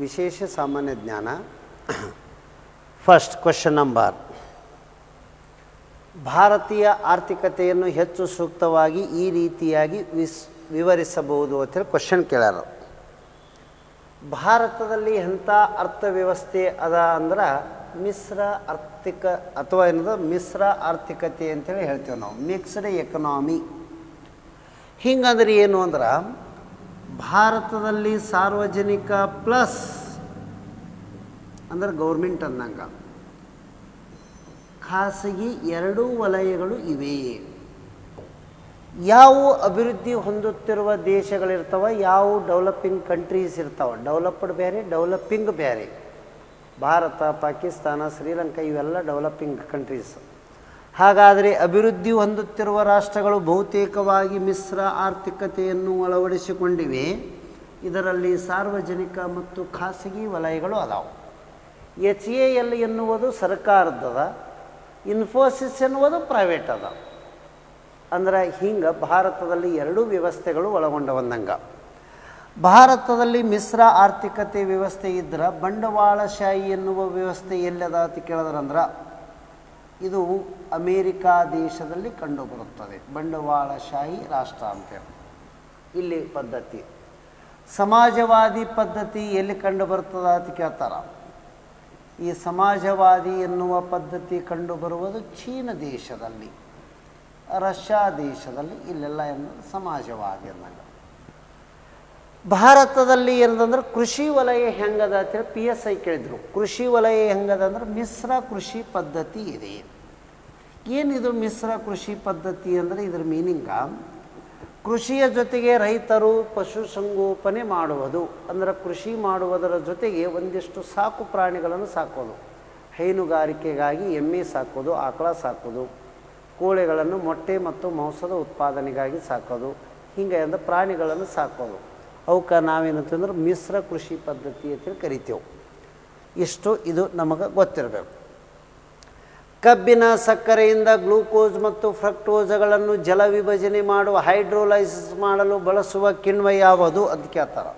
ವಿಶೇಷ ಸಾಮಾನ್ಯ ಜ್ಞಾನ. ಫಸ್ಟ್ ಕ್ವಶನ್ ನಂಬರ್ ಭಾರತೀಯ ಆರ್ಥಿಕತೆಯನ್ನು ಹೆಚ್ಚು ಸೂಕ್ತವಾಗಿ ಈ ರೀತಿಯಾಗಿ ವಿಸ್, ವಿವರಿಸಬಹುದು ಅಂತೇಳಿ ಕ್ವಶನ್ ಕೇಳ್ಯಾರ ಭಾರತದಲ್ಲಿ ಎಂಥ ಅರ್ಥವ್ಯವಸ್ಥೆ ಅದ ಅಂದ್ರೆ ಮಿಶ್ರ ಆರ್ಥಿಕ, ಅಥವಾ ಏನದ ಮಿಶ್ರ ಆರ್ಥಿಕತೆ ಅಂತೇಳಿ ಹೇಳ್ತೇವೆ ನಾವು. ಮಿಕ್ಸ್ಡ್ ಎಕನಾಮಿ ಹಿಂಗಂದ್ರೆ ಏನು ಅಂದ್ರೆ ಭಾರತದಲ್ಲಿ ಸಾರ್ವಜನಿಕ ಪ್ಲಸ್ ಅಂದ್ರೆ ಗೌರ್ಮೆಂಟ್ ಅಂದಂಗ. ಖಾಸಗಿ ಎರಡೂ ವಲಯಗಳು ಇವೆ ಯಾವ ಅಭಿವೃದ್ಧಿ ಹೊಂದುತ್ತಿರುವ ದೇಶಗಳಿರ್ತಾವ, ಯಾವ ಡೆವಲಪಿಂಗ್ ಕಂಟ್ರೀಸ್ ಇರ್ತಾವೆ? ಡೆವಲಪ್ಡ್ ಬೇರೆ, ಡೆವಲಪಿಂಗ್ ಬೇರೆ. ಭಾರತ, ಪಾಕಿಸ್ತಾನ, ಶ್ರೀಲಂಕಾ ಇವೆಲ್ಲ ಡೆವಲಪಿಂಗ್ ಕಂಟ್ರೀಸ್. ಹಾಗಾದರೆ ಅಭಿವೃದ್ಧಿ ಹೊಂದುತ್ತಿರುವ ರಾಷ್ಟ್ರಗಳು ಬಹುತೇಕವಾಗಿ ಮಿಶ್ರ ಆರ್ಥಿಕತೆಯನ್ನು ಅಳವಡಿಸಿಕೊಂಡಿವೆ. ಇದರಲ್ಲಿ ಸಾರ್ವಜನಿಕ ಮತ್ತು ಖಾಸಗಿ ವಲಯಗಳು ಅದಾವು. ಎಚ್ ಎ ಎಲ್ ಎನ್ನುವುದು ಸರ್ಕಾರದದ ಇನ್ಫೋಸಿಸ್ ಎನ್ನುವುದು ಪ್ರೈವೇಟ್ ಅದ ಅಂದ್ರೆ ಹಿಂಗೆ ಭಾರತದಲ್ಲಿ ಎರಡೂ ವ್ಯವಸ್ಥೆಗಳು ಒಳಗೊಂಡ ಬಂದಂಗೆ ಭಾರತದಲ್ಲಿ ಮಿಶ್ರ ಆರ್ಥಿಕತೆ ವ್ಯವಸ್ಥೆ ಇದ್ರೆ ಬಂಡವಾಳಶಾಹಿ ಎನ್ನುವ ವ್ಯವಸ್ಥೆ ಎಲ್ಲದ ಅಂತ ಕೇಳಿದ್ರಂದ್ರೆ ಇದು ಅಮೇರಿಕಾ ದೇಶದಲ್ಲಿ ಕಂಡುಬರುತ್ತದೆ. ಬಂಡವಾಳಶಾಹಿ ರಾಷ್ಟ್ರ ಅಂತೇಳಿ ಇಲ್ಲಿ ಪದ್ಧತಿ. ಸಮಾಜವಾದಿ ಪದ್ಧತಿ ಎಲ್ಲಿ ಕಂಡು ಬರ್ತದ ಅಂತ ಕೇಳ್ತಾರ? ಈ ಸಮಾಜವಾದಿ ಎನ್ನುವ ಪದ್ಧತಿ ಕಂಡುಬರುವುದು ಚೀನ ದೇಶದಲ್ಲಿ. ರಷ್ಯಾ ದೇಶದಲ್ಲಿ ಇಲ್ಲೆಲ್ಲ ಎನ್ನುವುದು ಸಮಾಜವಾದಿ ಅನ್ನಂಗ ಭಾರತದಲ್ಲಿ ಏನದಂದ್ರೆ ಕೃಷಿ ವಲಯ ಹೆಂಗದ ಅಂತೇಳಿ ಪಿ ಎಸ್ ಐ ಕೇಳಿದ್ರು. ಕೃಷಿ ವಲಯ ಹೆಂಗದ ಅಂದ್ರೆ ಮಿಶ್ರ ಕೃಷಿ ಪದ್ಧತಿ ಇದೆ. ಏನಿದು ಮಿಶ್ರ ಕೃಷಿ ಪದ್ಧತಿ ಅಂದರೆ ಇದ್ರ ಮೀನಿಂಗ ಕೃಷಿಯ ಜೊತೆಗೆ ರೈತರು ಪಶುಸಂಗೋಪನೆ ಮಾಡುವುದು. ಅಂದರೆ ಕೃಷಿ ಮಾಡುವುದರ ಜೊತೆಗೆ ಒಂದಿಷ್ಟು ಸಾಕು ಪ್ರಾಣಿಗಳನ್ನು ಸಾಕೋದು. ಹೈನುಗಾರಿಕೆಗಾಗಿ ಎಮ್ಮೆ ಸಾಕೋದು, ಆಕಳ ಸಾಕೋದು, ಕೋಳಿಗಳನ್ನು ಮೊಟ್ಟೆ ಮತ್ತು ಮಾಂಸದ ಉತ್ಪಾದನೆಗಾಗಿ ಸಾಕೋದು, ಹಿಂಗೆ ಅಂದರೆ ಪ್ರಾಣಿಗಳನ್ನು ಸಾಕೋದು. ಅವಕ್ಕೆ ನಾವೇನಂತಂದ್ರೆ ಮಿಶ್ರ ಕೃಷಿ ಪದ್ಧತಿ ಅಂತೇಳಿ ಕರಿತೇವೆ. ಇಷ್ಟು ಇದು ನಮಗೆ ಗೊತ್ತಿರಬೇಕು. ಕಬ್ಬಿನ ಸಕ್ಕರೆಯಿಂದ ಗ್ಲೂಕೋಸ್ ಮತ್ತು ಫ್ರಕ್ಟೋಸ್ಗಳನ್ನು ಜಲ ವಿಭಜನೆ ಮಾಡುವ ಹೈಡ್ರೋಲೈಸಿಸ್ ಮಾಡಲು ಬಳಸುವ ಕಿಣ್ವ ಯಾವುದು ಅಂತ ಕೇಳ್ತಾರೆ.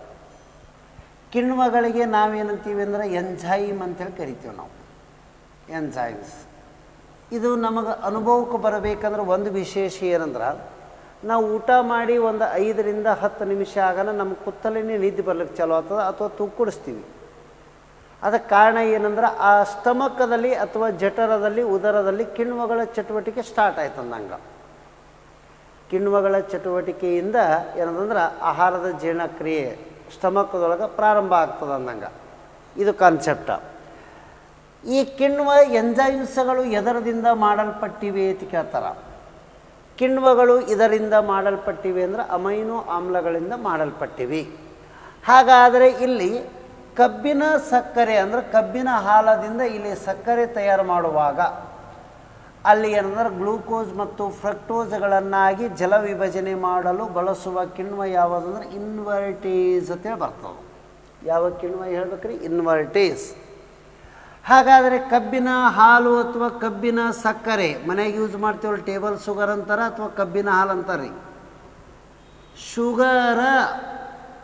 ಕಿಣ್ವಗಳಿಗೆ ನಾವೇನಂತೀವಿ ಅಂದರೆ ಎಂಜೈಮ್ ಅಂತೇಳಿ ಕರಿತೀವಿ ನಾವು. ಎಂಜೈಮ್ಸ್. ಇದು ನಮಗೆ ಅನುಭವಕ್ಕೆ ಬರಬೇಕಂದ್ರೆ ಒಂದು ವಿಶೇಷ ಏನಂದ್ರೆ ನಾವು ಊಟ ಮಾಡಿ ಒಂದು ಐದರಿಂದ ಹತ್ತು ನಿಮಿಷ ಆಗನ ನಮ್ಮ ಕುತ್ತಲೇ ನಿದ್ದೆ ಬರ್ಲಿಕ್ಕೆ ಚಲೋ ಆಗ್ತದೆ ಅಥವಾ ತೂಕುಡಿಸ್ತೀವಿ ಅದಕ್ಕೆ ಕಾರಣ ಏನಂದ್ರೆ ಆ ಸ್ಟಮಕದಲ್ಲಿ ಅಥವಾ ಜಠರದಲ್ಲಿ, ಉದರದಲ್ಲಿ ಕಿಣ್ವಗಳ ಚಟುವಟಿಕೆ ಸ್ಟಾರ್ಟ್ ಆಯ್ತು ಅಂದಂಗೆ. ಕಿಣ್ವಗಳ ಚಟುವಟಿಕೆಯಿಂದ ಏನಂತಂದ್ರೆ ಆಹಾರದ ಜೀರ್ಣಕ್ರಿಯೆ ಸ್ಟಮಕದೊಳಗೆ ಪ್ರಾರಂಭ ಆಗ್ತದೆ ಅಂದಂಗೆ. ಇದು ಕಾನ್ಸೆಪ್ಟ ಈ ಕಿಣ್ವ ಎಂಜೈಮ್ಸ್ಗಳು ಎದರದಿಂದ ಮಾಡಲ್ಪಟ್ಟಿವೆ ಅಂತ ಕೇಳ್ತಾರೆ. ಕಿಣ್ವಗಳು ಇದರಿಂದ ಮಾಡಲ್ಪಟ್ಟಿವೆ ಅಂದರೆ ಅಮೈನೋ ಆಮ್ಲಗಳಿಂದ ಮಾಡಲ್ಪಟ್ಟಿವೆ. ಹಾಗಾದರೆ ಇಲ್ಲಿ ಕಬ್ಬಿನ ಸಕ್ಕರೆ ಅಂದರೆ ಕಬ್ಬಿನ ಹಾಲದಿಂದ ಇಲ್ಲಿ ಸಕ್ಕರೆ ತಯಾರು ಮಾಡುವಾಗ ಅಲ್ಲಿ ಏನಂದ್ರೆ ಗ್ಲೂಕೋಸ್ ಮತ್ತು ಫ್ರಕ್ಟೋಸ್ಗಳನ್ನಾಗಿ ಜಲ ವಿಭಜನೆ ಮಾಡಲು ಬಳಸುವ ಕಿಣ್ವ ಯಾವುದಂದ್ರೆ ಇನ್ವರ್ಟೇಸ್ ಅಂತೇಳಿ ಬರ್ತದೆ. ಯಾವ ಕಿಣ್ವ ಹೇಳ್ಬೇಕ್ರಿ? ಇನ್ವರ್ಟೇಸ್. ಹಾಗಾದರೆ ಕಬ್ಬಿನ ಹಾಲು ಅಥವಾ ಕಬ್ಬಿನ ಸಕ್ಕರೆ, ಮನೆಗೆ ಯೂಸ್ ಮಾಡ್ತೀವಲ್ಲ ಟೇಬಲ್ ಶುಗರ್ ಅಂತಾರ ಅಥವಾ ಕಬ್ಬಿನ ಹಾಲು ಅಂತಾರೆ ಶುಗರ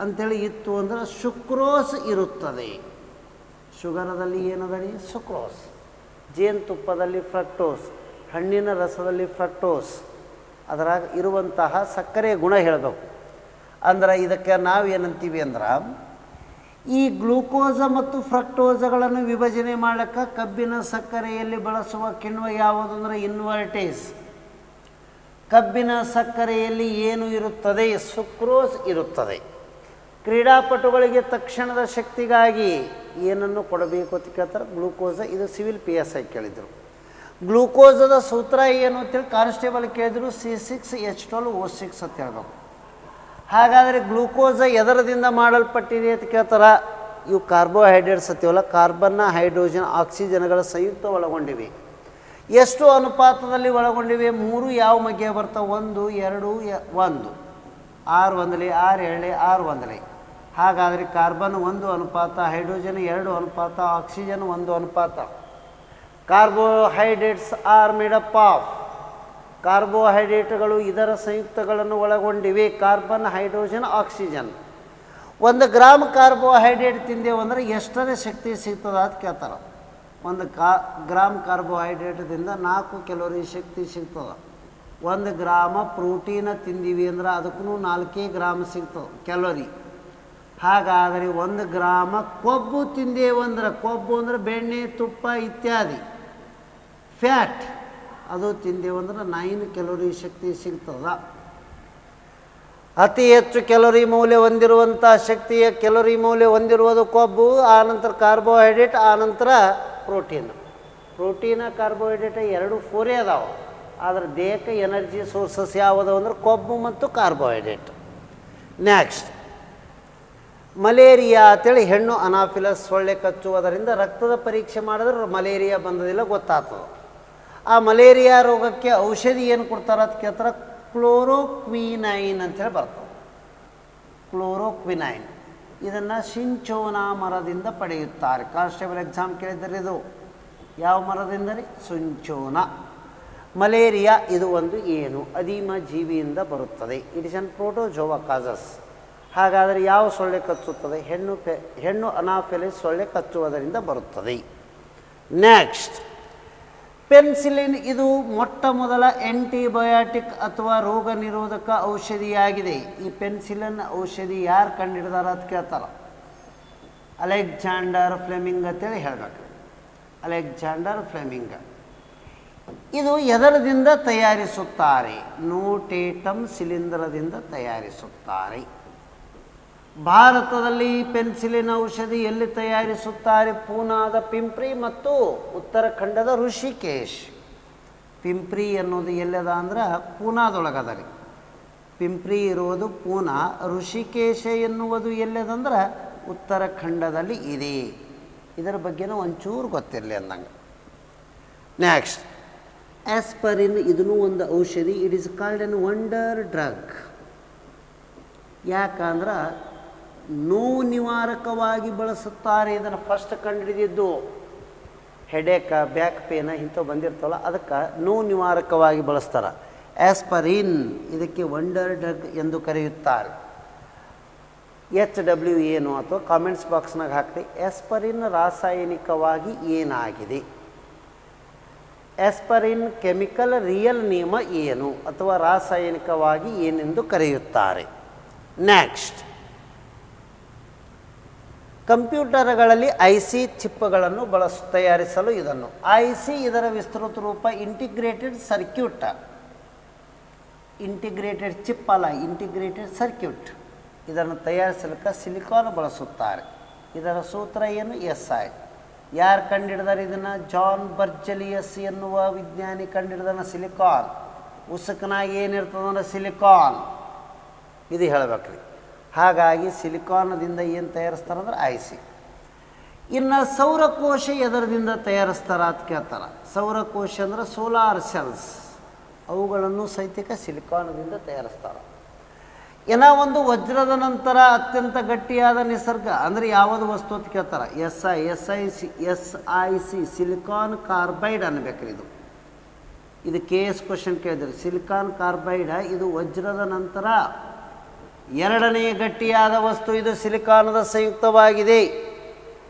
ಅಂತೇಳಿ ಇತ್ತು ಅಂದ್ರೆ ಶುಕ್ರೋಸ್ ಇರುತ್ತದೆ. ಶುಗರದಲ್ಲಿ ಏನದ ರೀ ಸುಕ್ರೋಸ್ ಜೇನುತುಪ್ಪದಲ್ಲಿ ಫ್ರಕ್ಟೋಸ್ ಹಣ್ಣಿನ ರಸದಲ್ಲಿ ಫ್ರಕ್ಟೋಸ್ ಅದರಾಗ ಇರುವಂತಹ ಸಕ್ಕರೆ ಗುಣ ಹೇಳಬೇಕು. ಅಂದ್ರೆ ಇದಕ್ಕೆ ನಾವು ಏನಂತೀವಿ ಅಂದ್ರೆ ಈ ಗ್ಲೂಕೋಸ ಮತ್ತು ಫ್ರಕ್ಟೋಸಗಳನ್ನು ವಿಭಜನೆ ಮಾಡಕ್ಕೆ ಕಬ್ಬಿನ ಸಕ್ಕರೆಯಲ್ಲಿ ಬಳಸುವ ಕಿಣ್ವ ಯಾವುದು ಅಂದರೆ ಇನ್ವರ್ಟೇಸ್. ಕಬ್ಬಿನ ಸಕ್ಕರೆಯಲ್ಲಿ ಏನು ಇರುತ್ತದೆ? ಸುಕ್ರೋಸ್ ಇರುತ್ತದೆ. ಕ್ರೀಡಾಪಟುಗಳಿಗೆ ತಕ್ಷಣದ ಶಕ್ತಿಗಾಗಿ ಏನನ್ನು ಕೊಡಬೇಕು ಅಂತ ಕೇಳ್ತಾರೆ? ಗ್ಲೂಕೋಸ. ಇದು ಸಿವಿಲ್ ಪಿ ಎಸ್ ಐ ಕೇಳಿದರು. ಗ್ಲೂಕೋಸದ ಸೂತ್ರ ಏನು ಅಂತೇಳಿ ಕಾನ್ಸ್ಟೇಬಲ್ ಕೇಳಿದ್ರು, C six, H twelve, O six ಅಂತ ಹೇಳ್ಬೇಕು. ಹಾಗಾದರೆ ಗ್ಲೂಕೋಸ ಎದರದಿಂದ ಮಾಡಲ್ಪಟ್ಟಿದೆ ಅಂತ ಕೇಳ್ತಾರ? ಇವು ಕಾರ್ಬೋಹೈಡ್ರೇಟ್ಸ್ ಅಂತೀವಲ್ಲ ಕಾರ್ಬನ್ನ, ಹೈಡ್ರೋಜನ್, ಆಕ್ಸಿಜನ್ಗಳ ಸಂಯುಕ್ತ ಒಳಗೊಂಡಿವೆ. ಎಷ್ಟು ಅನುಪಾತದಲ್ಲಿ ಒಳಗೊಂಡಿವೆ? ಮೂರು ಯಾವ ಮಗ್ಗೆ ಬರ್ತಾವೆ? ಒಂದು, ಎರಡು ಒಂದು. ಆರು ಒಂದಲೆ, ಆರು ಎರಡಲಿ, ಆರು ಒಂದಲೆ. ಹಾಗಾದರೆ ಕಾರ್ಬನ್ ಒಂದು ಅನುಪಾತ, ಹೈಡ್ರೋಜನ್ ಎರಡು ಅನುಪಾತ, ಆಕ್ಸಿಜನ್ ಒಂದು ಅನುಪಾತ. Carbohydrates are made up of. ಕಾರ್ಬೋಹೈಡ್ರೇಟ್ಗಳು ಇದರ ಸಂಯುಕ್ತಗಳನ್ನು ಒಳಗೊಂಡಿವೆ. Carbon, hydrogen, oxygen. ಒಂದು ಗ್ರಾಮ್ ಕಾರ್ಬೋಹೈಡ್ರೇಟ್ ತಿಂದೇವು ಅಂದ್ರೆ ಎಷ್ಟರ ಶಕ್ತಿ ಸಿಗ್ತದ ಅಂತ ಕೇಳ್ತಾರೆ. ಒಂದು ಕಾ ಗ್ರಾಮ್ ಕಾರ್ಬೋಹೈಡ್ರೇಟ್ದಿಂದ ನಾಲ್ಕು ಕೆಲವರಿ ಶಕ್ತಿ ಸಿಗ್ತದೆ. ಒಂದು ಗ್ರಾಮ ಪ್ರೋಟೀನ ತಿಂದೀವಿ ಅಂದ್ರೆ ಅದಕ್ಕೂ ನಾಲ್ಕೇ ಗ್ರಾಮ್ ಸಿಗ್ತದೆ ಕ್ಯಾಲೋರಿ. ಹಾಗಾದರೆ ಒಂದು ಗ್ರಾಮ ಕೊಬ್ಬು ತಿಂದೇವು ಅಂದ್ರೆ ಕೊಬ್ಬು ಅಂದರೆ ಬೆಣ್ಣೆ, ತುಪ್ಪ ಇತ್ಯಾದಿ. ಫ್ಯಾಟ್. ಅದು ತಿಂದೇವಂದ್ರೆ ನೈನ್ ಕ್ಯಾಲೋರಿ ಶಕ್ತಿ ಸಿಗ್ತದ. ಅತಿ ಹೆಚ್ಚು ಕ್ಯಾಲೋರಿ ಮೌಲ್ಯ ಹೊಂದಿರುವಂಥ ಶಕ್ತಿಯ ಕ್ಯಾಲೋರಿ ಮೌಲ್ಯ ಹೊಂದಿರುವುದು ಕೊಬ್ಬು ಆನಂತರ ಕಾರ್ಬೋಹೈಡ್ರೇಟ್ ಆನಂತರ ಪ್ರೋಟೀನ್. ಪ್ರೋಟೀನ, ಕಾರ್ಬೋಹೈಡ್ರೇಟ್ ಎರಡು ಫೋರೇ ಅದಾವೆ. ಆದರೆ ದೇಹಕ್ಕೆ ಎನರ್ಜಿ ಸೋರ್ಸಸ್ ಯಾವುದು ಅಂದ್ರೆ ಕೊಬ್ಬು ಮತ್ತು ಕಾರ್ಬೋಹೈಡ್ರೇಟ್. ನೆಕ್ಸ್ಟ್ ಮಲೇರಿಯಾ ಅಂತೇಳಿ ಹೆಣ್ಣು ಅನಾಫಿಲಸ್ ಸೊಳ್ಳೆ ಕಚ್ಚುವುದರಿಂದ ರಕ್ತದ ಪರೀಕ್ಷೆ ಮಾಡಿದ್ರೆ ಮಲೇರಿಯಾ ಬಂದದಿಲ್ಲ, ಗೊತ್ತಾಗ್ತದೆ. ಆ ಮಲೇರಿಯಾ ರೋಗಕ್ಕೆ ಔಷಧಿ ಏನು ಕೊಡ್ತಾರೆ ಅಂತ ಕೇಳ್ತಾರೆ ಕ್ಲೋರೋಕ್ವಿನೈನ್ ಅಂತೇಳಿ ಬರ್ತವೆ ಕ್ಲೋರೋಕ್ವಿನೈನ್. ಇದನ್ನು ಸಿಂಚೋನಾ ಮರದಿಂದ ಪಡೆಯುತ್ತಾರೆ. ಕಾನ್ಸ್ಟೇಬಲ್ ಎಕ್ಸಾಮ್ ಕೇಳಿದರೆ ಇದು ಯಾವ ಮರದಿಂದ ರೀ ಸುಂಚೋನ. ಮಲೇರಿಯಾ ಇದು ಒಂದು ಏನು? ಅದೀಮ ಜೀವಿಯಿಂದ ಬರುತ್ತದೆ. It is an protozoa causes ಹಾಗಾದರೆ ಯಾವ ಸೊಳ್ಳೆ ಕಚ್ಚುತ್ತದೆ? ಹೆಣ್ಣು ಹೆಣ್ಣು ಅನಾಫೆಲೆ ಸೊಳ್ಳೆ ಕಚ್ಚುವುದರಿಂದ ಬರುತ್ತದೆ. ನೆಕ್ಸ್ಟ್ ಪೆನ್ಸಿಲಿನ್ ಇದು ಮೊಟ್ಟ ಮೊದಲ ಆಂಟಿಬಯೋಟಿಕ್ ಅಥವಾ ರೋಗ ನಿರೋಧಕ ಔಷಧಿಯಾಗಿದೆ. ಈ ಪೆನ್ಸಿಲಿನ್ ಔಷಧಿ ಯಾರು ಕಂಡಿಡ್ದಾರ ಅಂತ ಕೇಳ್ತಾರ. ಅಲೆಕ್ಸಾಂಡರ್ ಫ್ಲೆಮಿಂಗ್ ಅಂತೇಳಿ ಹೇಳಬೇಕು. Alexander Fleming. ಇದು ಎದರದಿಂದ ತಯಾರಿಸುತ್ತಾರೆ? ನೋಟೇಟಮ್ ಸಿಲಿಂಡರದಿಂದ ತಯಾರಿಸುತ್ತಾರೆ. ಭಾರತದಲ್ಲಿ ಪೆನ್ಸಿಲಿನ್ ಔಷಧಿ ಎಲ್ಲಿ ತಯಾರಿಸುತ್ತಾರೆ? ಪೂನಾದ ಪಿಂಪ್ರಿ ಮತ್ತು ಉತ್ತರಾಖಂಡದ ಋಷಿಕೇಶ್. ಪಿಂಪ್ರಿ ಅನ್ನೋದು ಎಲ್ಲದ ಅಂದ್ರೆ ಪೂನಾದೊಳಗದ ಪಿಂಪ್ರಿ ಇರುವುದು ಪೂನಾ, ಋಷಿಕೇಶ ಎನ್ನುವುದು ಎಲ್ಲದಂದ್ರೆ ಉತ್ತರಾಖಂಡದಲ್ಲಿ ಇದೆ. ಇದರ ಬಗ್ಗೆನೂ ಒಂಚೂರು ಗೊತ್ತಿರಲಿ ಅಂದಂಗೆ. ನೆಕ್ಸ್ಟ್ ಆಸ್ಪರಿನ್ ಇದೂ ಒಂದು ಔಷಧಿ. It is called an wonder drug ಯಾಕಂದ್ರೆ ನೋವು ನಿವಾರಕವಾಗಿ ಬಳಸುತ್ತಾರೆ ಇದನ್ನು ಫಸ್ಟ್ ಕಂಡುಹಿಡಿದಿದ್ದು. ಹೆಡೇಕ ಬ್ಯಾಕ್ ಪೇನ ಇಂಥವು ಬಂದಿರ್ತವಲ್ಲ, ಅದಕ್ಕೆ ನೋವು ನಿವಾರಕವಾಗಿ ಬಳಸ್ತಾರೆ. ಆಸ್ಪರಿನ್ ಇದಕ್ಕೆ ವಂಡರ್ ಡ್ರಗ್ ಎಂದು ಕರೆಯುತ್ತಾರೆ. ಎಚ್ ಡಬ್ಲ್ಯೂ ಏನು ಅಥವಾ ಕಾಮೆಂಟ್ಸ್ ಬಾಕ್ಸ್ನಾಗ ಹಾಕ್ರಿ. ಆಸ್ಪರಿನ್ ರಾಸಾಯನಿಕವಾಗಿ ಏನಾಗಿದೆ? ಆಸ್ಪರಿನ್ ಕೆಮಿಕಲ್ ರಿಯಲ್ ನೇಮ ಏನು? ಅಥವಾ ರಾಸಾಯನಿಕವಾಗಿ ಏನೆಂದು ಕರೆಯುತ್ತಾರೆ. ನೆಕ್ಸ್ಟ್ ಕಂಪ್ಯೂಟರ್ಗಳಲ್ಲಿ ಐ ಸಿ ಚಿಪ್ಪುಗಳನ್ನು ಬಳಸ, ತಯಾರಿಸಲು ಇದನ್ನು. ಐ ಸಿ ಇದರ ವಿಸ್ತೃತ ರೂಪ ಇಂಟಿಗ್ರೇಟೆಡ್ ಸರ್ಕ್ಯೂಟ್ ಇಂಟಿಗ್ರೇಟೆಡ್ ಚಿಪ್ ಅಲ್ಲ ಇಂಟಿಗ್ರೇಟೆಡ್ ಸರ್ಕ್ಯೂಟ್ ಇದನ್ನು ತಯಾರಿಸಲಿಕ್ಕೆ ಸಿಲಿಕಾನ್ ಬಳಸುತ್ತಾರೆ. ಇದರ ಸೂತ್ರ ಏನು? S I. ಯಾರು ಕಂಡಿಡಿದಾರೆ ಇದನ್ನು? ಜಾನ್ ಬರ್ಜಲಿಯಸ್ ಎನ್ನುವ ವಿಜ್ಞಾನಿ ಕಂಡಿಡಿದನ ಸಿಲಿಕಾನ್ ಉಸುಕನಾಗಿ ಏನಿರ್ತದಂದ್ರೆ ಸಿಲಿಕಾನ್ ಇದು ಹೇಳ್ಬೇಕ್ರಿ. ಹಾಗಾಗಿ ಸಿಲಿಕಾನದಿಂದ ಏನು ತಯಾರಿಸ್ತಾರಂದ್ರೆ ಐ ಸಿ ಇನ್ನು ಸೌರಕೋಶ ಎದರದಿಂದ ತಯಾರಿಸ್ತಾರ ಅಂತ ಕೇಳ್ತಾರೆ. ಸೌರಕೋಶ ಅಂದ್ರೆ ಸೋಲಾರ್ ಸೆಲ್ಸ್. ಅವುಗಳನ್ನು ಸೈತಿಕ ಸಿಲಿಕಾನದಿಂದ ತಯಾರಿಸ್ತಾರೆ. ಏನ ಒಂದು ವಜ್ರದ ನಂತರ ಅತ್ಯಂತ ಗಟ್ಟಿಯಾದ ನಿಸರ್ಗ ಅಂದರೆ ಯಾವುದು ವಸ್ತು ಅಂತ ಕೇಳ್ತಾರೆ. S I S I C S I C silicon carbide ಅನ್ಬೇಕ್ರಿ ಇದು. ಇದು ಕೆ ಎಸ್ ಕ್ವಶನ್ ಕೇಳಿದ್ರು. ಸಿಲಿಕಾನ್ ಕಾರ್ಬೈಡ, ಇದು ವಜ್ರದ ನಂತರ ಎರಡನೆಯ ಗಟ್ಟಿಯಾದ ವಸ್ತು ಇದು ಸಿಲಿಕಾನದ ಸಂಯುಕ್ತವಾಗಿದೆ.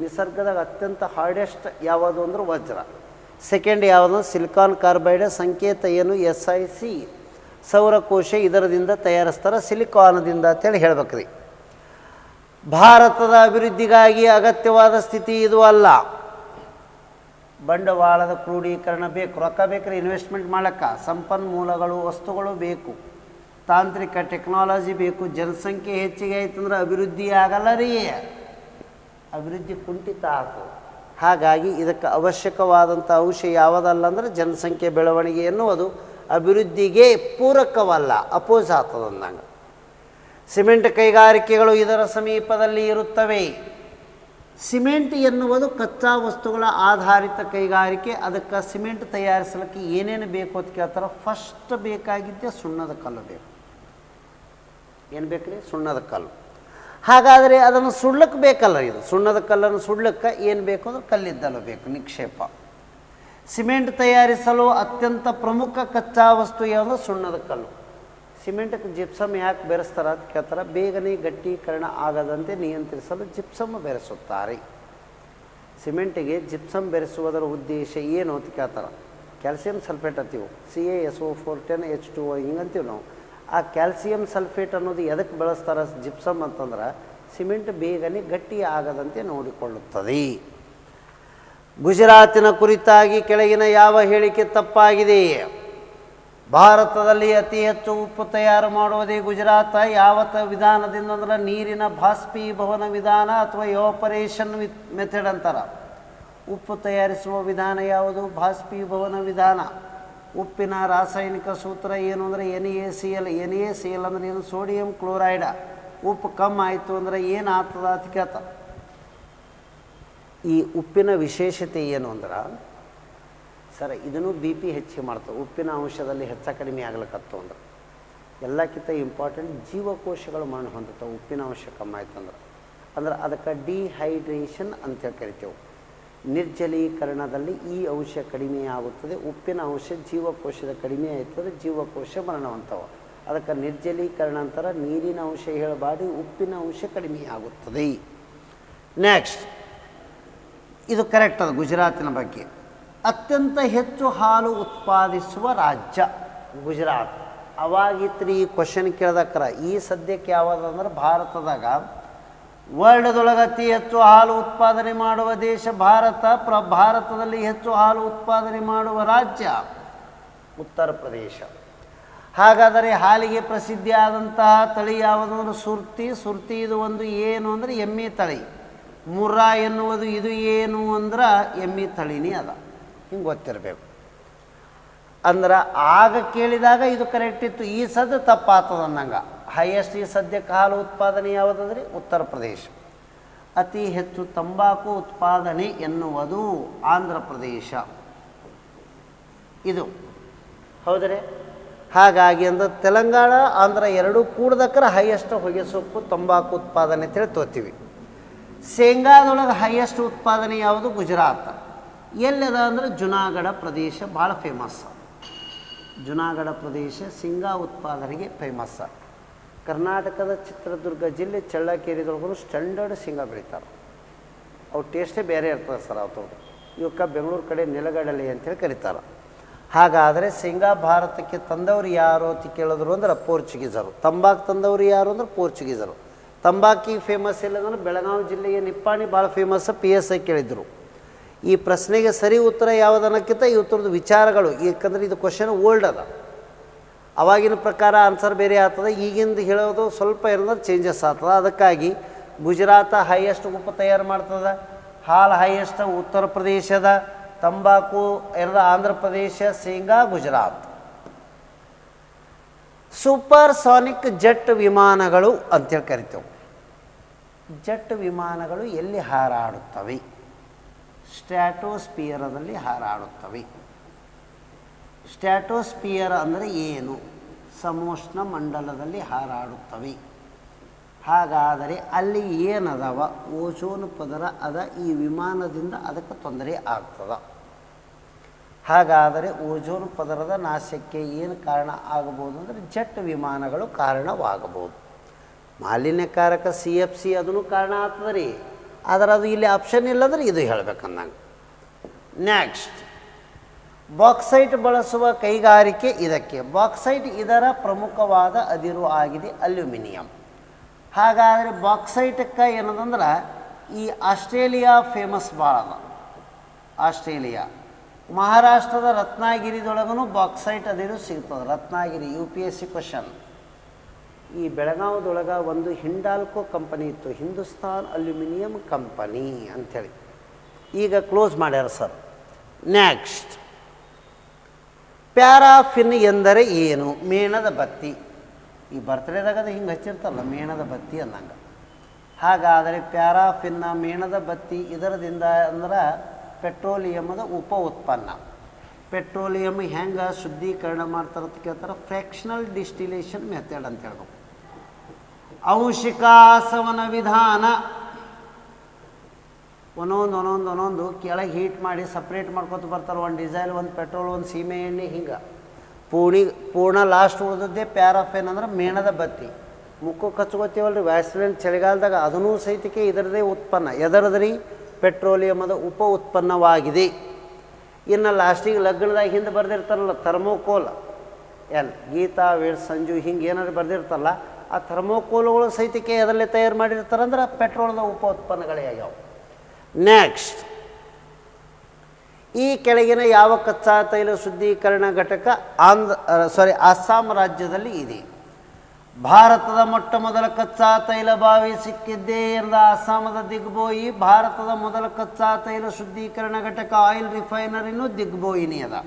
ನಿಸರ್ಗದಾಗ ಅತ್ಯಂತ ಹಾರ್ಡೆಸ್ಟ್ ಯಾವುದು ಅಂದ್ರೆ ವಜ್ರ. ಸೆಕೆಂಡ್ ಯಾವುದು? ಸಿಲಿಕಾನ್ ಕಾರ್ಬೈಡ್ ಸಂಕೇತ ಏನು? ಎಸ್ ಐ ಸಿ ಸೌರಕೋಶ ಇದರದಿಂದ ತಯಾರಿಸ್ತಾರೆ ಸಿಲಿಕಾನದಿಂದ ಅಂತೇಳಿ ಹೇಳ್ಬೇಕ್ರಿ. ಭಾರತದ ಅಭಿವೃದ್ಧಿಗಾಗಿ ಅಗತ್ಯವಾದ ಸ್ಥಿತಿ ಇದು ಅಲ್ಲ. ಬಂಡವಾಳದ ಕ್ರೋಢೀಕರಣ ಬೇಕು. ರೊಕ್ಕ ಬೇಕ್ರಿ ಇನ್ವೆಸ್ಟ್ಮೆಂಟ್ ಮಾಡಕ್ಕೆ ಸಂಪನ್ಮೂಲಗಳು, ವಸ್ತುಗಳು ಬೇಕು. ತಾಂತ್ರಿಕ ಟೆಕ್ನಾಲಜಿ ಬೇಕು, ಜನಸಂಖ್ಯೆ ಹೆಚ್ಚಿಗೆ ಆಯ್ತಂದ್ರೆ ಅಭಿವೃದ್ಧಿ ಆಗಲ್ಲ ರೀ. ಅಭಿವೃದ್ಧಿ ಕುಂಠಿತ ಆಯ್ತು ಹಾಗಾಗಿ ಇದಕ್ಕೆ ಅವಶ್ಯಕವಾದಂಥ ಅಂಶ ಯಾವುದಲ್ಲ ಅಂದ್ರೆ ಜನಸಂಖ್ಯೆ ಬೆಳವಣಿಗೆ ಎನ್ನುವುದು. ಅಭಿವೃದ್ಧಿಗೆ ಪೂರಕವಲ್ಲ, ಅಪೋಸ್ ಆಗ್ತದಂದಂಗೆ ಸಿಮೆಂಟ್ ಕೈಗಾರಿಕೆಗಳು ಇದರ ಸಮೀಪದಲ್ಲಿ ಇರುತ್ತವೆ. ಸಿಮೆಂಟ್ ಎನ್ನುವುದು ಕಚ್ಚಾ ವಸ್ತುಗಳ ಆಧಾರಿತ ಕೈಗಾರಿಕೆ. ಅದಕ್ಕೆ ಸಿಮೆಂಟ್ ತಯಾರಿಸಲಿಕ್ಕೆ ಏನೇನು ಬೇಕು ಅಂತ ಕೇಳ್ತಾರೆ. ಫಸ್ಟ್ ಬೇಕಾಗಿದ್ದೆ ಸುಣ್ಣದ ಕಲ್ಲು ಬೇಕು. ಏನು ಬೇಕ್ರಿ? ಸುಣ್ಣದ ಕಲ್ಲು. ಹಾಗಾದರೆ ಅದನ್ನು ಸುಡ್ಲಕ್ಕೆ ಬೇಕಲ್ಲ ಇದು. ಸುಣ್ಣದ ಕಲ್ಲನ್ನು ಸುಡ್ಲಕ್ಕೆ ಏನು ಬೇಕು ಅಂದ್ರೆ ಕಲ್ಲಿದ್ದಲು ಬೇಕು, ನಿಕ್ಷೇಪ. ಸಿಮೆಂಟ್ ತಯಾರಿಸಲು ಅತ್ಯಂತ ಪ್ರಮುಖ ಕಚ್ಚಾ ವಸ್ತು ಯಾವುದು? ಸುಣ್ಣದ ಕಲ್ಲು. ಸಿಮೆಂಟ್ಗೆ ಜಿಪ್ಸಮ್ ಯಾಕೆ ಬೆರೆಸ್ತಾರ ಅಂತ ಕೇಳ್ತಾರೆ. ಬೇಗನೆ ಗಟ್ಟೀಕರಣ ಆಗದಂತೆ ನಿಯಂತ್ರಿಸಲು ಜಿಪ್ಸಮ್ ಬೆರೆಸುತ್ತಾರೆ. ಸಿಮೆಂಟಿಗೆ ಜಿಪ್ಸಮ್ ಬೆರೆಸುವುದರ ಉದ್ದೇಶ ಏನು ಅಂತ ಕೇಳ್ತಾರೆ. ಕ್ಯಾಲ್ಸಿಯಂ ಸಲ್ಫೇಟ್ ಅಂತೀವಿ. C A S O four ten H two O ಹಿಂಗಂತೀವಿ ನಾವು. ಆ ಕ್ಯಾಲ್ಸಿಯಂ ಸಲ್ಫೇಟ್ ಅನ್ನೋದು ಎದಕ್ಕೆ ಬಳಸ್ತಾರೆ ಜಿಪ್ಸಮ್ ಅಂತಂದ್ರೆ ಸಿಮೆಂಟ್ ಬೇಗನೆ ಗಟ್ಟಿ ಆಗದಂತೆ ನೋಡಿಕೊಳ್ಳುತ್ತದೆ. ಗುಜರಾತಿನ ಕುರಿತಾಗಿ ಕೆಳಗಿನ ಯಾವ ಹೇಳಿಕೆ ತಪ್ಪಾಗಿದೆ? ಭಾರತದಲ್ಲಿ ಅತಿ ಹೆಚ್ಚು ಉಪ್ಪು ತಯಾರು ಮಾಡುವುದೇ ಗುಜರಾತ್. ಯಾವ ತ ವಿಧಾನದಿಂದ ಅಂದ್ರೆ ನೀರಿನ ಬಾಷ್ಪೀಭವನ ವಿಧಾನ ಅಥವಾ ಎವಾಪರೇಷನ್ ಮೆಥಡ್ ಅಂತಾರೆ. ಉಪ್ಪು ತಯಾರಿಸುವ ವಿಧಾನ ಯಾವುದು? ಬಾಷ್ಪೀಭವನ ವಿಧಾನ. ಉಪ್ಪಿನ ರಾಸಾಯನಿಕ ಸೂತ್ರ ಏನು ಅಂದರೆ N A C L N A C L ಅಂದ್ರೆ ಏನು? ಸೋಡಿಯಂ ಕ್ಲೋರೈಡ ಉಪ್ಪು ಕಮ್ಮಿ ಆಯಿತು ಅಂದರೆ ಏನು ಆಗ್ತದ ಅಂತ ಕೇಳ್ತ. ಈ ಉಪ್ಪಿನ ವಿಶೇಷತೆ ಏನು ಅಂದ್ರೆ, ಸರ್, ಇದನ್ನು ಬಿ ಪಿ ಹೆಚ್ಚಿಗೆ ಮಾಡ್ತವೆ ಉಪ್ಪಿನ ಅಂಶದಲ್ಲಿ ಹೆಚ್ಚ ಕಡಿಮೆ ಆಗ್ಲಿಕ್ಕತ್ತು ಅಂದ್ರೆ. ಎಲ್ಲಕ್ಕಿಂತ ಇಂಪಾರ್ಟೆಂಟ್ ಜೀವಕೋಶಗಳು ಮರಣ ಹೊಂದುತ್ತವೆ. ಉಪ್ಪಿನ ಅಂಶ ಕಮ್ಮಿ ಆಯ್ತು ಅಂದ್ರೆ. ಅಂದ್ರೆ ಅದಕ್ಕೆ ಡಿಹೈಡ್ರೇಷನ್ ಅಂತೇಳಿ ಕರಿತೇವೆ. ನಿರ್ಜಲೀಕರಣದಲ್ಲಿ ಈ ಅಂಶ ಕಡಿಮೆ ಆಗುತ್ತದೆ ಉಪ್ಪಿನ ಅಂಶ ಜೀವಕೋಶದ ಕಡಿಮೆ ಆಯ್ತದೆ, ಜೀವಕೋಶ ಮರಣವಂತವ. ಅದಕ್ಕೆ ನಿರ್ಜಲೀಕರಣ ಅಂತರ, ನೀರಿನ ಅಂಶ ಹೇಳಬಾಡಿ ಉಪ್ಪಿನ ಅಂಶ ಕಡಿಮೆ ಆಗುತ್ತದೆ ನೆಕ್ಸ್ಟ್ ಇದು ಕರೆಕ್ಟ್ ಅದು ಗುಜರಾತಿನ ಬಗ್ಗೆ. ಅತ್ಯಂತ ಹೆಚ್ಚು ಹಾಲು ಉತ್ಪಾದಿಸುವ ರಾಜ್ಯ ಗುಜರಾತ್. ಅವಾಗಿತ್ತು ಈ ಕ್ವಶನ್ ಕೇಳ್ದಕ್ಕರ, ಈ ಸದ್ಯಕ್ಕೆ ಯಾವುದಂದ್ರೆ ಭಾರತದಾಗ ವರ್ಲ್ಡ್ದೊಳಗೆ ಅತಿ ಹೆಚ್ಚು ಹಾಲು ಉತ್ಪಾದನೆ ಮಾಡುವ ದೇಶ ಭಾರತ, ಪ್ರ ಭಾರತದಲ್ಲಿ ಹೆಚ್ಚು ಹಾಲು ಉತ್ಪಾದನೆ ಮಾಡುವ ರಾಜ್ಯ ಉತ್ತರ ಪ್ರದೇಶ. ಹಾಗಾದರೆ ಹಾಲಿಗೆ ಪ್ರಸಿದ್ಧಿಯಾದಂತಹ ತಳಿ ಯಾವುದು ಅಂದ್ರೆ ಸುರ್ತಿ. ಸುರ್ತಿ ಇದು ಒಂದು ಏನು ಅಂದರೆ ಎಮ್ಮೆ ತಳಿ. ಮುರ್ರಾ ಎನ್ನುವುದು ಇದು ಏನು ಅಂದ್ರೆ ಎಮ್ಮೆ ತಳಿನೇ ಅದ. ಹಿಂಗೆ ಗೊತ್ತಿರಬೇಕು. ಅಂದ್ರೆ ಆಗ ಕೇಳಿದಾಗ ಇದು ಕರೆಕ್ಟ್ ಇತ್ತು. ಈ ಸದ್ದು ತಪ್ಪಾತದ ಅನ್ನಂಗೆ. ಹೈಯೆಸ್ಟ್ ಈ ಸದ್ಯಕ್ಕೆ ಹಾಲು ಉತ್ಪಾದನೆ ಯಾವುದಂದ್ರೆ ಉತ್ತರ ಪ್ರದೇಶ. ಅತಿ ಹೆಚ್ಚು ತಂಬಾಕು ಉತ್ಪಾದನೆ ಎನ್ನುವುದು ಆಂಧ್ರ ಪ್ರದೇಶ. ಇದು. ಹೌದ್ರೆ? ಹಾಗಾಗಿ ಅಂದ್ರೆ ತೆಲಂಗಾಣ, ಆಂಧ್ರ ಎರಡೂ ಕೂಡದಕ್ಕರ ಹೈಯೆಸ್ಟ್ ಹೊಗೆ ಸೊಪ್ಪು, ತಂಬಾಕು ಉತ್ಪಾದನೆ ಅಂತೇಳಿ ತೋತೀವಿ. ಶೇಂಗಾದೊಳಗೆ ಹೈಯೆಸ್ಟ್ ಉತ್ಪಾದನೆ ಯಾವುದು? ಗುಜರಾತ್. ಎಲ್ಲದ ಅಂದ್ರೆ ಜುನಾಗಢ ಪ್ರದೇಶ ಭಾಳ ಫೇಮಸ್ ಜುನಾಗಢ ಪ್ರದೇಶ ಶೇಂಗಾ ಉತ್ಪಾದನೆಗೆ ಫೇಮಸ್ ಕರ್ನಾಟಕದ ಚಿತ್ರದುರ್ಗ ಜಿಲ್ಲೆ ಚಳ್ಳಕೆರೆದೊಳಗೂ ಸ್ಟ್ಯಾಂಡರ್ಡ್ ಶೇಂಗಾ ಬೆಳಿತಾರೆ. ಅವು ಟೇಸ್ಟೇ ಬೇರೆ ಇರ್ತದೆ ಸರ್ ಅವ್ರದ್ದು ಇವಕ್ಕೆ ಬೆಂಗಳೂರು ಕಡೆ ನೆಲಗಡಲೆ ಅಂತೇಳಿ ಕರೀತಾರೆ. ಹಾಗಾದರೆ ಶೇಂಗಾ ಭಾರತಕ್ಕೆ ತಂದವರು ಯಾರು ಅಂತ ಕೇಳಿದ್ರು ಅಂದ್ರೆ ಪೋರ್ಚುಗೀಸರು. ತಂಬಾಕು ತಂದವರು ಯಾರು ಅಂದ್ರೆ ಪೋರ್ಚುಗೀಸರು. ತಂಬಾಕಿಗೆ ಫೇಮಸ್ ಇಲ್ಲದಂದ್ರೆ ಬೆಳಗಾವಿ ಜಿಲ್ಲೆಯ ನಿಪ್ಪಾಣಿ ಭಾಳ ಫೇಮಸ್ ಪಿ ಎಸ್ ಐ ಕೇಳಿದ್ರು. ಈ ಪ್ರಶ್ನೆಗೆ ಸರಿ ಉತ್ತರ ಯಾವುದನ್ನಕ್ಕಿಂತ ಈ ಉತ್ತರದ ವಿಚಾರಗಳು. ಏಕೆಂದರೆ ಇದು ಕ್ವಶನ್ ಓಲ್ಡ್ ಅದ. ಅವಾಗಿನ ಪ್ರಕಾರ ಆನ್ಸರ್ ಬೇರೆ ಆಗ್ತದೆ. ಈಗಿಂದ ಹೇಳೋದು ಸ್ವಲ್ಪ ಇರೋದ್ರೆ ಚೇಂಜಸ್ ಆಗ್ತದೆ. ಅದಕ್ಕಾಗಿ ಗುಜರಾತ ಹೈಯೆಸ್ಟ್ ಉಪ್ಪು ತಯಾರು ಮಾಡ್ತದೆ. ಹಾಲು ಹೈಯೆಸ್ಟ್ ಉತ್ತರ ಪ್ರದೇಶದ, ತಂಬಾಕು ಎರಡ ಆಂಧ್ರ ಪ್ರದೇಶ, ಶೇಂಗಾ, ಗುಜರಾತ್. ಸೂಪರ್ ಸಾನಿಕ್ ಜೆಟ್ ವಿಮಾನಗಳು ಅಂತೇಳಿ ಕರಿತೇವೆ. ಜೆಟ್ ವಿಮಾನಗಳು ಎಲ್ಲಿ ಹಾರಾಡುತ್ತವೆ? ಸ್ಟ್ಯಾಟೋಸ್ಪಿಯರದಲ್ಲಿ ಹಾರಾಡುತ್ತವೆ. ಸ್ಟ್ಯಾಟೋಸ್ಪಿಯರ್ ಅಂದರೆ ಏನು? ಸಮೋಷ್ಣ ಮಂಡಲದಲ್ಲಿ ಹಾರಾಡುತ್ತವೆ. ಹಾಗಾದರೆ ಅಲ್ಲಿ ಏನದವ? ಓಜೋನ್ ಪದರ ಅದ, ಈ ವಿಮಾನದಿಂದ ಅದಕ್ಕೆ ತೊಂದರೆ ಆಗ್ತದ. ಹಾಗಾದರೆ ಓಜೋನ್ ಪದರದ ನಾಶಕ್ಕೆ ಏನು ಕಾರಣ ಆಗಬಹುದು ಅಂದರೆ ಜಟ್ ವಿಮಾನಗಳು ಕಾರಣವಾಗಬಹುದು. ಮಾಲಿನ್ಯಕಾರಕ ಸಿ ಎಫ್ ಸಿ ಅದನ್ನು ಕಾರಣ ಆಗ್ತದೆ ರೀ. ಆದರೆ ಅದು ಇಲ್ಲಿ ಆಪ್ಷನ್ ಇಲ್ಲಂದ್ರೆ ಇದು ಹೇಳ್ಬೇಕಂದಂಗೆ. ನೆಕ್ಸ್ಟ್ ಬಾಕ್ಸೈಟ್ ಬಳಸುವ ಕೈಗಾರಿಕೆ ಇದಕ್ಕೆ. ಬಾಕ್ಸೈಟ್ ಇದರ ಪ್ರಮುಖವಾದ ಅದಿರು ಆಗಿದೆ ಅಲ್ಯೂಮಿನಿಯಂ. ಹಾಗಾದರೆ ಬಾಕ್ಸೈಟಕ್ಕೆ ಏನದಂದ್ರೆ, ಈ ಆಸ್ಟ್ರೇಲಿಯಾ ಫೇಮಸ್ ಭಾಳ ಅದ. ಆಸ್ಟ್ರೇಲಿಯಾ. ಮಹಾರಾಷ್ಟ್ರದ ರತ್ನಾಗಿರಿದೊಳಗೂ ಬಾಕ್ಸೈಟ್ ಅದಿರು ಸಿಗ್ತದೆ. Ratnagiri U P S C question ಈ ಬೆಳಗಾವದೊಳಗೆ ಒಂದು ಹಿಂಡಾಲ್ಕೋ ಕಂಪನಿ ಇತ್ತು, ಹಿಂದೂಸ್ತಾನ್ ಅಲ್ಯೂಮಿನಿಯಂ ಕಂಪನಿ ಅಂಥೇಳಿ. ಈಗ ಕ್ಲೋಸ್ ಮಾಡ್ಯಾರ ಸರ್ ನೆಕ್ಸ್ಟ್ ಪ್ಯಾರಾಫಿನ್ ಎಂದರೆ ಏನು? ಮೇಣದ ಬತ್ತಿ. ಈ ಬರ್ತ್ಡೇದಾಗ ಹಿಂಗೆ ಹಚ್ಚಿರ್ತಲ್ಲ ಮೇಣದ ಬತ್ತಿ ಅನ್ನಂಗೆ. ಹಾಗಾದರೆ ಪ್ಯಾರಾಫಿನ್ನ ಮೇಣದ ಬತ್ತಿ ಇದರದಿಂದ ಅಂದ್ರೆ ಪೆಟ್ರೋಲಿಯಮದ ಉಪ ಉತ್ಪನ್ನ. ಪೆಟ್ರೋಲಿಯಮ್ ಹೆಂಗೆ ಶುದ್ಧೀಕರಣ ಮಾಡ್ತಾರೆ ಅಂತ ಕೇಳ್ತಾರೆ ಫ್ರ್ಯಾಕ್ಷನಲ್ ಡಿಸ್ಟಿಲೇಷನ್ ಮೆಥಡ್ ಅಂತ ಹೇಳ್ಬೇಕು. ಔಷಿಕಾಸವನ ವಿಧಾನ ಒಂದೊಂದು ಒಂದೊಂದು ಒಂದೊಂದು ಕೆಳಗೆ ಹೀಟ್ ಮಾಡಿ ಸಪ್ರೇಟ್ ಮಾಡ್ಕೊತ ಬರ್ತಾರೆ. ಒಂದು ಡೀಸೆಲ್ ಒಂದು ಪೆಟ್ರೋಲ್ ಒಂದು ಸೀಮೆ ಎಣ್ಣೆ, ಹಿಂಗೆ. ಪೂಣಿ, ಪೂರ್ಣ ಲಾಸ್ಟ್ ಉಳಿದದ್ದೇ ಪ್ಯಾರಾಫೇನ್ ಅಂದ್ರೆ ಮೇಣದ ಬತ್ತಿ. ಮುಖಕ್ಕೆ ರೀ ವ್ಯಾಸ್ಲಿನ್ ಚಳಿಗಾಲದಾಗ ಅದನ್ನೂ ಸಹಿತಕ್ಕೆ ಇದರದೇ ಉತ್ಪನ್ನ. ಎದರದ್ರಿ? ಪೆಟ್ರೋಲಿಯಮದ ಉಪ ಉತ್ಪನ್ನವಾಗಿದೆ. ಇನ್ನು ಲಾಸ್ಟಿಗೆ ಲಗ್ನದಾಗ ಹಿಂದೆ ಬರೆದಿರ್ತಾರಲ್ಲ thermocol L, Geeta weds Sanju, ಹಿಂಗೆ ಏನಾದ್ರು ಬರೆದಿರ್ತಾರಲ್ಲ ಆ ಥರ್ಮೋಕೋಲ್ಗಳು ಸಹಿತಕ್ಕೆ ಅದರಲ್ಲೇ ತಯಾರು ಮಾಡಿರ್ತಾರಂದ್ರೆ ಪೆಟ್ರೋಲ್ದ ಉಪ ಉತ್ಪನ್ನಗಳೇ ಆಗ್ಯಾವ. ನೆಕ್ಸ್ಟ್ ಈ ಕೆಳಗಿನ ಯಾವ ಕಚ್ಚಾ ತೈಲ ಶುದ್ಧೀಕರಣ ಘಟಕ ಆಂಧ್ರ ಸಾರಿ ಅಸ್ಸಾಂ ರಾಜ್ಯದಲ್ಲಿ ಇದೆ? ಭಾರತದ ಮೊಟ್ಟ ಮೊದಲ ಕಚ್ಚಾ ತೈಲ ಬಾವಿ ಸಿಕ್ಕಿದ್ದೇ ಎಂದ ಅಸ್ಸಾಮದ ದಿಗ್ಬೋಯಿ ಭಾರತದ ಮೊದಲ ಕಚ್ಚಾ ತೈಲ ಶುದ್ಧೀಕರಣ ಘಟಕ ಆಯಿಲ್ ರಿಫೈನರಿನೂ ದಿಗ್ಬೋಯಿನಿ ಅದ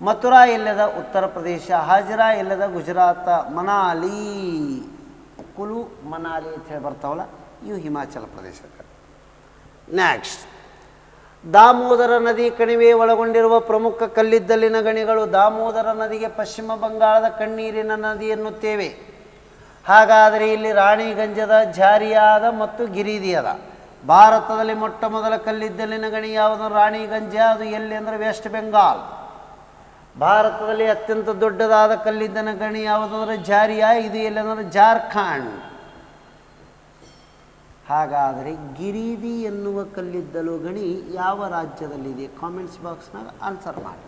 ಮಥುರಾ ಇಲ್ಲದ ಉತ್ತರ ಪ್ರದೇಶ, ಹಾಜರಾ ಇಲ್ಲದ ಗುಜರಾತ, ಮನಾಲಿ, ಕುಲು ಮನಾಲಿ ಅಂತ ಹೇಳಿ ಬರ್ತಾವಲ್ಲ, ಇವು ಹಿಮಾಚಲ ಪ್ರದೇಶ ನೆಕ್ಸ್ಟ್ ದಾಮೋದರ ನದಿ ಕಣಿವೆ ಒಳಗೊಂಡಿರುವ ಪ್ರಮುಖ ಕಲ್ಲಿದ್ದಲಿನ ಗಣಿಗಳು ದಾಮೋದರ ನದಿಗೆ ಪಶ್ಚಿಮ ಬಂಗಾಳದ ಕಣ್ಣೀರಿನ ನದಿ ಎನ್ನುತ್ತೇವೆ. ಹಾಗಾದರೆ ಇಲ್ಲಿ ರಾಣಿಗಂಜದ ಜಾರಿಯಾದ ಮತ್ತು ಗಿರಿದಿಯದ. ಭಾರತದಲ್ಲಿ ಮೊಟ್ಟ ಮೊದಲ ಕಲ್ಲಿದ್ದಲಿನ ಗಣಿ ಯಾವುದು? ರಾಣಿಗಂಜ. ಅದು ಎಲ್ಲಿ ಅಂದರೆ ವೆಸ್ಟ್ ಬೆಂಗಾಲ್. ಭಾರತದಲ್ಲಿ ಅತ್ಯಂತ ದೊಡ್ಡದಾದ ಕಲ್ಲಿದ್ದಲಿನ ಗಣಿ ಯಾವುದಂದ್ರೆ ಜಾರಿಯಾ, ಇದು ಎಲ್ಲಿ ಅಂದರೆ ಜಾರ್ಖಂಡ್. ಹಾಗಾದರೆ ಗಿರೀದಿ ಎನ್ನುವ ಕಲ್ಲಿದ್ದಲು ಗಣಿ ಯಾವ ರಾಜ್ಯದಲ್ಲಿದೆ? ಕಾಮೆಂಟ್ಸ್ ಬಾಕ್ಸ್ನಾಗ ಆನ್ಸರ್ ಮಾಡಿ.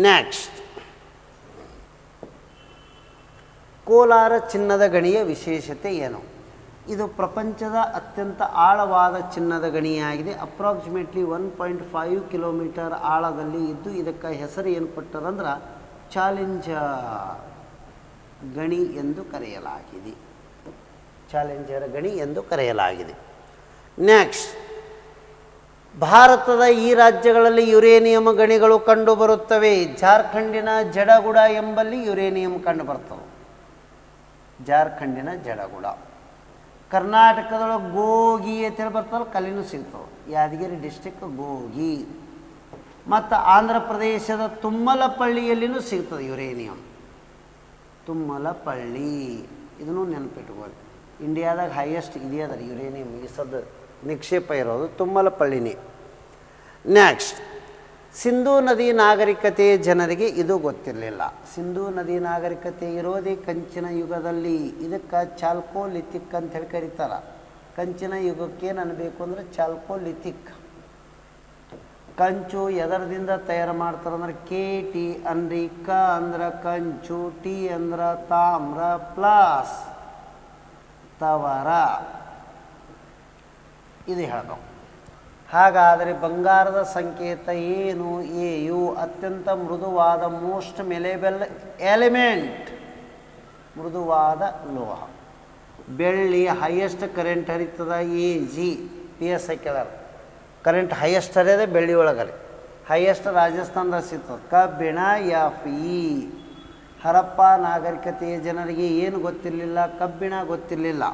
ನೆಕ್ಸ್ಟ್ ಕೋಲಾರ ಚಿನ್ನದ ಗಣಿಯ ವಿಶೇಷತೆ ಏನು? ಇದು ಪ್ರಪಂಚದ ಅತ್ಯಂತ ಆಳವಾದ ಚಿನ್ನದ ಗಣಿಯಾಗಿದೆ. Approximately one point five kilometre ಆಳದಲ್ಲಿ ಇದ್ದು ಇದಕ್ಕೆ ಹೆಸರು ಏನು ಕೊಟ್ಟರಂದ್ರೆ ಚಾಲೆಂಜ ಗಣಿ ಎಂದು ಕರೆಯಲಾಗಿದೆ. ಚಾಲೆಂಜರ್ ಗಣಿ ಎಂದು ಕರೆಯಲಾಗಿದೆ. ನೆಕ್ಸ್ಟ್ ಭಾರತದ ಈ ರಾಜ್ಯಗಳಲ್ಲಿ ಯುರೇನಿಯಂ ಗಣಿಗಳು ಕಂಡುಬರುತ್ತವೆ. ಜಾರ್ಖಂಡಿನ ಜಡಗುಡ ಎಂಬಲ್ಲಿ ಯುರೇನಿಯಂ ಕಂಡುಬರ್ತವೆ ಜಾರ್ಖಂಡಿನ ಜಡಗುಡ. ಕರ್ನಾಟಕದೊಳಗೆ ಗೋಗಿ ಅಂತೇಳಿ ಬರ್ತವಲ್ಲ ಕಲ್ಲಿನೂ ಸಿಗ್ತವೆ ಯಾದಗಿರಿ ಡಿಸ್ಟಿಕ್ ಗೋಗಿ. ಮತ್ತು ಆಂಧ್ರ ಪ್ರದೇಶದ ತುಮ್ಮಲಪಳ್ಳಿಯಲ್ಲಿನೂ ಸಿಗ್ತದೆ ಯುರೇನಿಯಂ. ತುಮ್ಮಲಪಳ್ಳಿ. ಇದನ್ನು ನೆನಪಿಟ್ಕೊಳ್ಳಿ. ಇಂಡಿಯಾದಾಗ ಹೈಯೆಸ್ಟ್ ಇದೆಯದ ಯುರೇನಿಯಂ ಈ ನಿಕ್ಷೇಪ ಇರೋದು ತುಮ್ಮಲಪಳ್ಳಿನಿ. ನೆಕ್ಸ್ಟ್ ಸಿಂಧೂ ನದಿ ನಾಗರಿಕತೆ ಜನರಿಗೆ ಇದು ಗೊತ್ತಿರಲಿಲ್ಲ. ಸಿಂಧೂ ನದಿ ನಾಗರಿಕತೆ ಇರೋದೇ ಕಂಚಿನ ಯುಗದಲ್ಲಿ. ಇದಕ್ಕೆ ಚಾಲ್ಕೋಲಿಥಿಕ್ ಅಂತ ಹೇಳಿ ಕರೀತಾರೆ. ಕಂಚಿನ ಯುಗಕ್ಕೆ ನಾನು ಬೇಕು ಅಂದರೆ ಚಾಲ್ಕೋಲಿಥಿಕ್. ಕಂಚು ಎದರದಿಂದ ತಯಾರು ಮಾಡ್ತಾರೆ ಅಂದ್ರೆ ಕೆ ಟಿ ಅಂದ್ರೆ, ಕ ಅಂದ್ರೆ ಕಂಚು, ಟಿ ಅಂದ್ರೆ ತಾಮ್ರ, ಪ್ಲಸ್ ತವರ ಇದು ಹೇಳ್ತಾವೆ ಹಾಗಾದರೆ ಬಂಗಾರದ ಸಂಕೇತ ಏನು? ಎ ಯು ಅತ್ಯಂತ ಮೃದುವಾದ ಮೋಸ್ಟ್ ಮೆಲೆಬಲ್ ಎಲಿಮೆಂಟ್. ಮೃದುವಾದ ಲೋಹ. ಬೆಳ್ಳಿ highest current ಹರಿತದ A G P S I ಕೆಳಗೆ ಕರೆಂಟ್ ಹೈಯೆಸ್ಟ್ ಹರಿಯೋದೇ ಬೆಳ್ಳಿ ಒಳಗಡೆ. ಹೈಯೆಸ್ಟ್ ರಾಜಸ್ಥಾನದಾಗ ಸಿಗ್ತದೆ. ಕಬ್ಬಿಣ ಎಫ್ ಇ ಹರಪ್ಪ ನಾಗರಿಕತೆಯ ಜನರಿಗೆ ಏನು ಗೊತ್ತಿರಲಿಲ್ಲ, ಕಬ್ಬಿಣ ಗೊತ್ತಿರಲಿಲ್ಲ.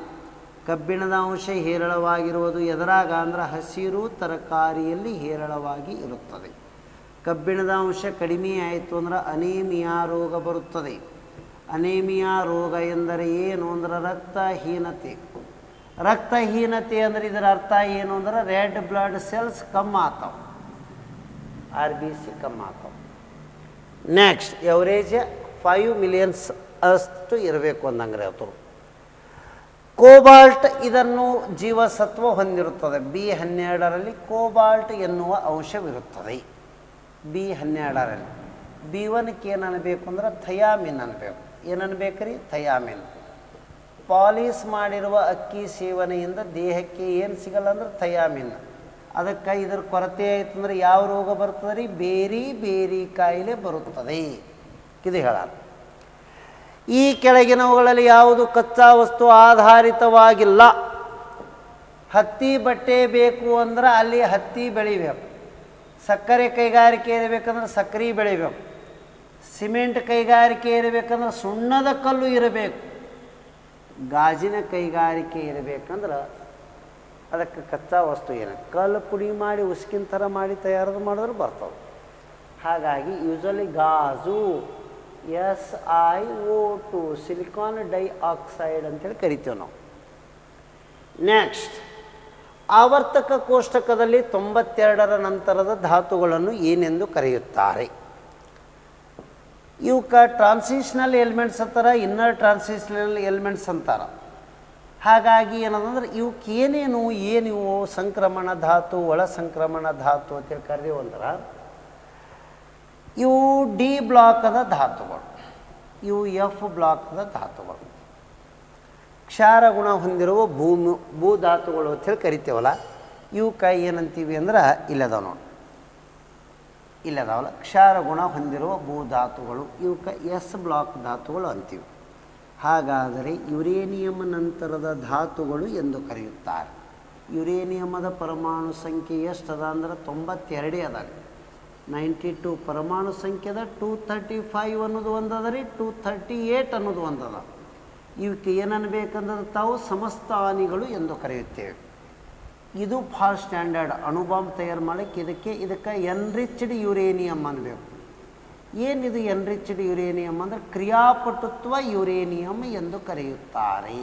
ಕಬ್ಬಿಣದ ಅಂಶ ಹೇರಳವಾಗಿರುವುದು ಎದರಾಗ ಅಂದ್ರೆ ಹಸಿರು ತರಕಾರಿಯಲ್ಲಿ ಹೇರಳವಾಗಿ ಇರುತ್ತದೆ. ಕಬ್ಬಿಣದ ಅಂಶ ಕಡಿಮೆ ಆಯಿತು ಅಂದ್ರೆ ಅನೇಮಿಯಾ ರೋಗ ಬರುತ್ತದೆ. ಅನೇಮಿಯಾ ರೋಗ ಎಂದರೆ ಏನು ಅಂದ್ರೆ ರಕ್ತಹೀನತೆ. ರಕ್ತಹೀನತೆ ಅಂದರೆ ಇದರ ಅರ್ಥ ಏನು ಅಂದ್ರೆ ರೆಡ್ ಬ್ಲಡ್ ಸೆಲ್ಸ್ ಕಮ್ಮಿ ಆತಾವ ಆರ್ ಬಿ ಸಿ ಕಮ್ಮಿ ಆತಾವ ನೆಕ್ಸ್ಟ್ ಎವರೇಜ್ ಫೈವ್ ಮಿಲಿಯನ್ಸ್ ಅಷ್ಟು ಇರಬೇಕು ಅಂದಂಗ್ರೆ ಅವರು ಕೋಬಾಲ್ಟ್ ಇದನ್ನು ಜೀವಸತ್ವ ಹೊಂದಿರುತ್ತದೆ. ಬಿ ಹನ್ನೆರಡರಲ್ಲಿ ಕೋಬಾಲ್ಟ್ ಎನ್ನುವ ಅಂಶವಿರುತ್ತದೆ. ಬಿ ಹನ್ನೆರಡರಲ್ಲಿ. ಬಿ ಒನ್ಕ್ಕೆ ಏನು ಅನ್ಬೇಕು ಅಂದ್ರೆ ಥಯಾಮಿನ್ ಅನ್ಬೇಕು ಏನನ್ಬೇಕ್ರಿ? ಥಯಾಮಿನ್ ಪಾಲಿಸ್ ಮಾಡಿರುವ ಅಕ್ಕಿ ಸೇವನೆಯಿಂದ ದೇಹಕ್ಕೆ ಏನು ಸಿಗಲ್ಲ ಅಂದ್ರೆ ಥಯಾಮಿನ್ ಅದಕ್ಕೆ ಇದ್ರ ಕೊರತೆ ಆಯ್ತು ಅಂದ್ರೆ ಯಾವ ರೋಗ ಬರ್ತದೆ ರೀ ಬೇರಿ ಬೇರಿ ಕಾಯಿಲೆ ಬರುತ್ತದೆ. ಇದು ಹೇಳಲ್ಲ ಈ ಕೆಳಗಿನವುಗಳಲ್ಲಿ ಯಾವುದು ಕಚ್ಚಾ ವಸ್ತು ಆಧಾರಿತವಾಗಿಲ್ಲ. ಹತ್ತಿ ಬಟ್ಟೆ ಬೇಕು ಅಂದ್ರೆ ಅಲ್ಲಿ ಹತ್ತಿ ಬೆಳಿಬೇಕು. ಸಕ್ಕರೆ ಕೈಗಾರಿಕೆ ಇರಬೇಕಂದ್ರೆ ಸಕ್ಕರೆ ಬೆಳಿಬೇಕು. ಸಿಮೆಂಟ್ ಕೈಗಾರಿಕೆ ಇರಬೇಕಂದ್ರೆ ಸುಣ್ಣದ ಕಲ್ಲು ಇರಬೇಕು. ಗಾಜಿನ ಕೈಗಾರಿಕೆ ಇರಬೇಕಂದ್ರೆ ಅದಕ್ಕೆ ಕಚ್ಚಾ ವಸ್ತು ಏನು ಕಲ್ಲು ಪುಡಿ ಮಾಡಿ ಉಸ್ಕಿನ ಥರ ಮಾಡಿ ತಯಾರು ಮಾಡಿದ್ರೆ ಬರ್ತವೆ. ಹಾಗಾಗಿ ಯೂಸಲಿ ಗಾಜು S I O two, silicon dioxide ಅಂತೇಳಿ ಕರಿತೇವೆ ನಾವು. ನೆಕ್ಸ್ಟ್, ಆವರ್ತಕ ಕೋಷ್ಟಕದಲ್ಲಿ ತೊಂಬತ್ತೆರಡರ ನಂತರದ ಧಾತುಗಳನ್ನು ಏನೆಂದು ಕರೆಯುತ್ತಾರೆ? ಇವಕ್ಕೆ ಟ್ರಾನ್ಸಿಷನಲ್ ಎಲಿಮೆಂಟ್ಸ್ ಅಂತಾರೆ, ಇನ್ನರ್ ಟ್ರಾನ್ಸಿಷನಲ್ ಎಲಿಮೆಂಟ್ಸ್ ಅಂತಾರೆ. ಹಾಗಾಗಿ ಏನದಂದ್ರೆ ಇವಕ್ಕೆ ಏನೇನು, ಏನಿವು ಸಂಕ್ರಮಣ ಧಾತು, ಒಳ ಸಂಕ್ರಮಣ ಧಾತು ಅಂತೇಳಿ ಕರೆದೇವಂದ್ರೆ ಇವು ಡಿ ಬ್ಲಾಕದ ಧಾತುಗಳು. ಇವು ಎಫ್ ಬ್ಲಾಕದ ಧಾತುಗಳು. ಕ್ಷಾರ ಗುಣ ಹೊಂದಿರುವ ಭೂಮಿ ಭೂ ಧಾತುಗಳು ಅಂತೇಳಿ ಕರಿತೇವಲ್ಲ ಇವಕ್ಕೆ ಏನಂತೀವಿ ಅಂದ್ರೆ ಇಲ್ಲದವ ನೋಡಿ. ಇಲ್ಲದಾವಲ್ಲ, ಕ್ಷಾರ ಗುಣ ಹೊಂದಿರುವ ಭೂ ಧಾತುಗಳು ಇವಕ್ಕೆ ಎಸ್ ಬ್ಲಾಕ್ ಧಾತುಗಳು ಅಂತೀವಿ. ಹಾಗಾದರೆ ಯುರೇನಿಯಂ ನಂತರದ ಧಾತುಗಳು ಎಂದು ಕರೆಯುತ್ತಾರೆ. ಯುರೇನಿಯಮದ ಪರಮಾಣು ಸಂಖ್ಯೆ ಎಷ್ಟದ ಅಂದ್ರೆ ತೊಂಬತ್ತೆರಡೇ ಅದ ನೈಂಟಿ ಟು ಪರಮಾಣು ಸಂಖ್ಯೆದ ಟೂ ತರ್ಟಿ ಫೈವ್ ಅನ್ನೋದು ಒಂದದ ರೀ, ಟೂ ತರ್ಟಿ ಏಟ್ ಅನ್ನೋದು ಒಂದದ. ಇವಕ್ಕೆ ಏನನ್ಬೇಕಂದ್ರೆ ತಾವು ಸಮಸ್ತಾನಿಗಳು ಎಂದು ಕರೆಯುತ್ತೇವೆ. ಇದು ಫಾರ್ ಸ್ಟ್ಯಾಂಡರ್ಡ್ ಅಣುಬಾಂಬ್ ತಯಾರು ಮಾಡೋಕ್ಕೆ ಇದಕ್ಕೆ ಇದಕ್ಕೆ ಎನ್ರಿಚ್ಡ್ ಯುರೇನಿಯಂ ಅನ್ನಬೇಕು. ಏನಿದು ಎನ್ರಿಚ್ಡ್ ಯುರೇನಿಯಂ ಅಂದರೆ ಕ್ರಿಯಾಪಟುತ್ವ ಯುರೇನಿಯಂ ಎಂದು ಕರೆಯುತ್ತಾರೆ.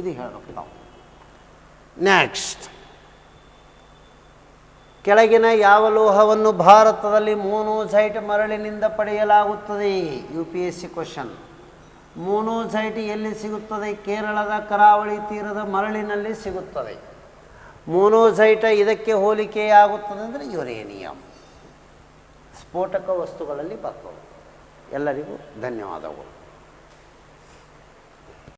ಇದು ಹೇಳಬೇಕು ನಾವು. ನೆಕ್ಸ್ಟ್ ಕೆಳಗಿನ ಯಾವ ಲೋಹವನ್ನು ಭಾರತದಲ್ಲಿ ಮೋನೋಸೈಟ್ ಮರಳಿನಿಂದ ಪಡೆಯಲಾಗುತ್ತದೆ? U P S C question monazite ಎಲ್ಲಿ ಸಿಗುತ್ತದೆ? ಕೇರಳದ ಕರಾವಳಿ ತೀರದ ಮರಳಿನಲ್ಲಿ ಸಿಗುತ್ತದೆ. ಮೋನೋಸೈಟ ಇದಕ್ಕೆ ಹೋಲಿಕೆಯಾಗುತ್ತದೆ ಅಂದರೆ ಯುರೇನಿಯಂ. ಸ್ಫೋಟಕ ವಸ್ತುಗಳಲ್ಲಿ ಬರ್ತವೆ ಎಲ್ಲರಿಗೂ ಧನ್ಯವಾದಗಳು.